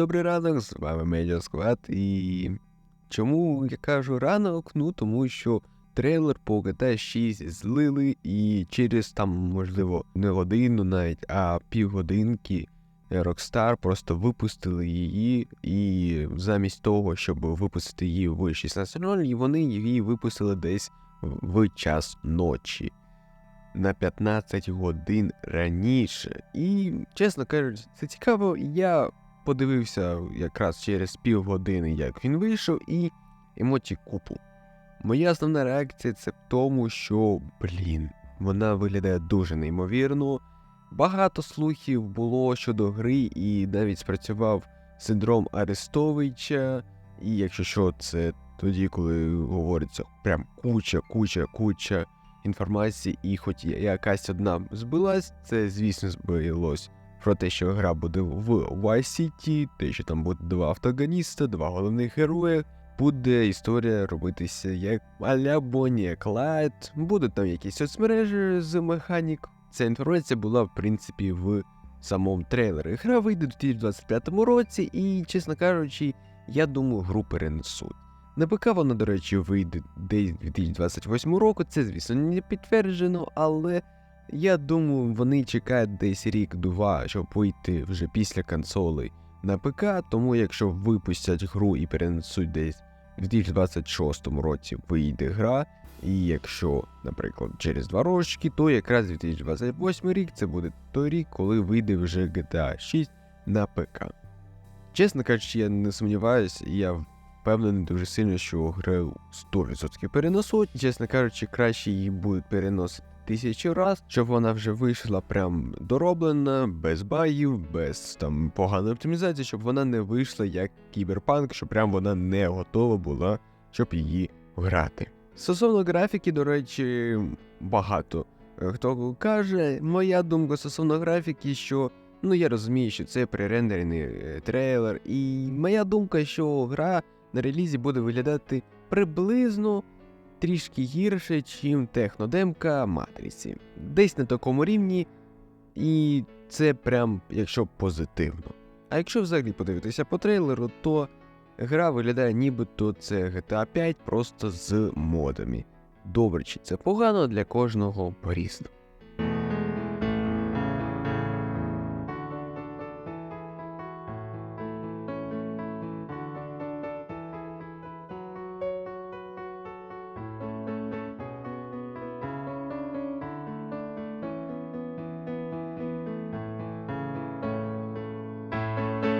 Добрий ранок, з вами Медіа Склад. І чому я кажу ранок? Ну тому що трейлер по GTA 6 злили, і через там, можливо, не годину навіть, а півгодинки Rockstar просто випустили її, і замість того, щоб випустити її в 16.00, вони її випустили десь в час ночі. На 15 годин раніше. І, чесно кажучи, це цікаво. Я подивився якраз через півгодини, як він вийшов, і емоцій купу. Моя основна реакція це в тому, що, блін, вона виглядає дуже неймовірно. Багато слухів було щодо гри, і навіть спрацював синдром Арестовича. І якщо що, це тоді, коли говориться прям куча, куча, куча інформації, і хоч якась одна збилась, це, звісно, збилось про те, що гра буде в Vice City, те, що там буде два автоганіста, два головних герої. Буде історія робитися як аля Бонні Клайд, будуть там якісь соцмережі з механік. Ця інформація була, в принципі, в самому трейлері. Гра вийде у 2025 році, і, чесно кажучи, я думаю, гру перенесуть. На ПК вона, до речі, вийде десь 2028 року, це, звісно, не підтверджено, але я думаю, вони чекають десь рік-два, щоб вийти вже після консолей на ПК, тому якщо випустять гру і перенесуть десь в 2026 році вийде гра, і якщо, наприклад, через два рочки, то якраз 2028 рік це буде той рік, коли вийде вже GTA 6 на ПК. Чесно кажучи, я не сумніваюся, я впевнений дуже сильно, що гру 100% перенесуть. Чесно кажучи, краще її будуть переносити тисячу раз, щоб вона вже вийшла прям дороблена, без багів, без там поганої оптимізації, щоб вона не вийшла як кіберпанк, щоб прям вона не готова була, щоб її грати. Стосовно графіки, до речі, багато е, хто каже, моя думка стосовно графіки, що ну я розумію, що це пререндерений е, трейлер, і моя думка, що гра на релізі буде виглядати приблизно трішки гірше, чим технодемка матриці. Десь на такому рівні, і це прям якщо позитивно. А якщо взагалі подивитися по трейлеру, то гра виглядає нібито це GTA 5 просто з модами. Добре, чи це погано для кожного по-різному.